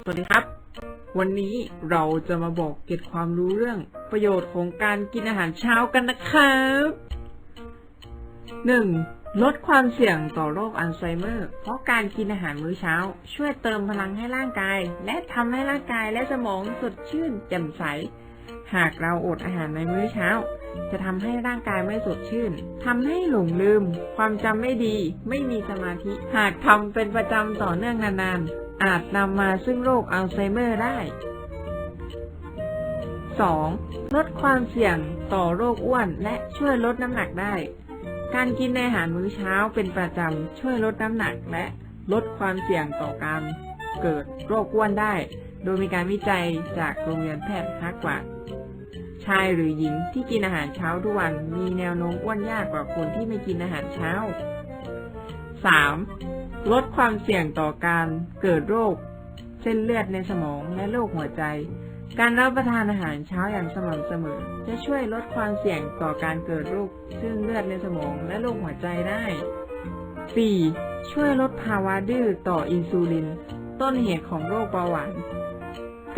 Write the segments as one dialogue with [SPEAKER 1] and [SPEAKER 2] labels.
[SPEAKER 1] สวัสดีครับ วันนี้เราจะมาบอกเกร็ดความรู้เรื่องประโยชน์ของการกินอาหารเช้ากันนะครับ 1. ลดความเสี่ยงต่อโรคอัลไซเมอร์ เพราะการกินอาหารมื้อเช้า ช่วยเติมพลังให้ร่างกาย และทำให้ร่างกายและสมองสดชื่นแจ่มใส หากเราอดอาหารในมื้อเช้า จะทำให้ร่างกายไม่สดชื่นทำให้หลงลืม ความจำไม่ดี ไม่มีสมาธิ หากทำเป็นประจำต่อเนื่องนานๆ อาจนำมาซึ่งโรคอัลไซเมอร์ได้ 2. ลดความเสี่ยงต่อโรคอ้วนและช่วยลดน้ำหนักได้ การกินอาหารมื้อเช้าเป็นประจำช่วยลดน้ำหนักและลดความเสี่ยงต่อการเกิดโรคอ้วนได้ โดยมีการวิจัยจากโรงเรียนแพทย์ฮาร์วาร์ดชายหรือหญิงที่กินอาหารเช้าทุกวันมีแนวโน้มอ้วนยากกว่าคนที่ไม่กินอาหารเช้า 3. ลดความเสี่ยงต่อการเกิดโรค เส้นเลือดในสมองและโรคหัวใจ การรับประทานอาหารเช้าอย่างสม่ำเสมอ จะช่วยลดความเสี่ยงต่อการเกิดโรคเส้นเลือดในสมองและโรคหัวใจได้ 4. ช่วยลดภาวะดื้อต่ออินซูลิน ต้นเหตุของโรคเบาหวาน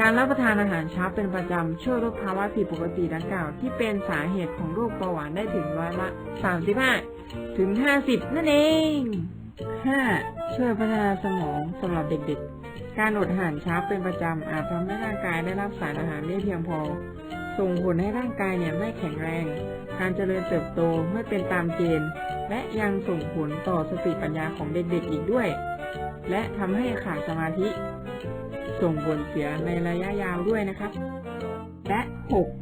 [SPEAKER 1] การรับประทานอาหารเช้าเป็นประจำช่วยลดภาวะผิดปกติดังกล่าว ที่เป็นสาเหตุของโรคเบาหวานได้ถึงร้อยละ 35 ถึง 50 นั่นเอง 5. ช่วยพัฒนาสมองสำหรับเด็กๆ การอดอาหารเช้าเป็นประจำอาจทำให้ร่างกายได้รับสารอาหารไม่เพียงพอ ส่งผลให้ร่างกายเนี่ยไม่แข็งแรง การเจริญเติบโตไม่เป็นตามเกณฑ์ และยังส่งผลต่อสติปัญญาของเด็กๆอีกด้วย และทำให้ขาดสมาธิ ส่งผลเสียในระยะยาวด้วยนะครับ และ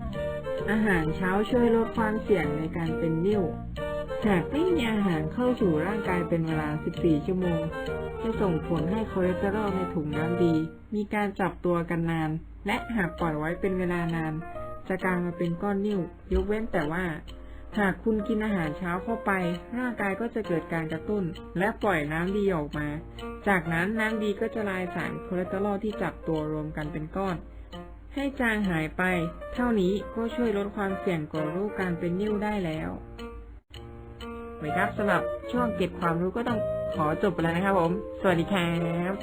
[SPEAKER 1] 6. อาหารเช้าช่วยลดความเสี่ยงในการเป็นนิ่ว หากไม่มีอาหารเข้าสู่ร่างกายเป็นเวลา 14 ชั่วโมง จะส่งผลให้คอเลสเตอรอลในถุงน้ำดี มีการจับตัวกันนาน และหากปล่อยไว้เป็นเวลานาน จะกลายมาเป็นก้อนนิ่วยกเว้นแต่ว่า หากคุณกินอาหารเช้าเข้าไป ร่างกายก็จะเกิดการกระตุ้น และปล่อยน้ำดีออกมา จากนั้นน้ำดีก็จะลายสารคอเลสเตอรอลที่จับตัวรวมกันเป็นก้อนให้จางหายไป เท่านี้ก็ช่วยลดความเสี่ยงก่อโรคการเป็นนิ่วได้แล้ว นะครับสำหรับช่วงเก็บความรู้ก็ต้องขอจบไปแล้วนะครับผม สวัสดีครับ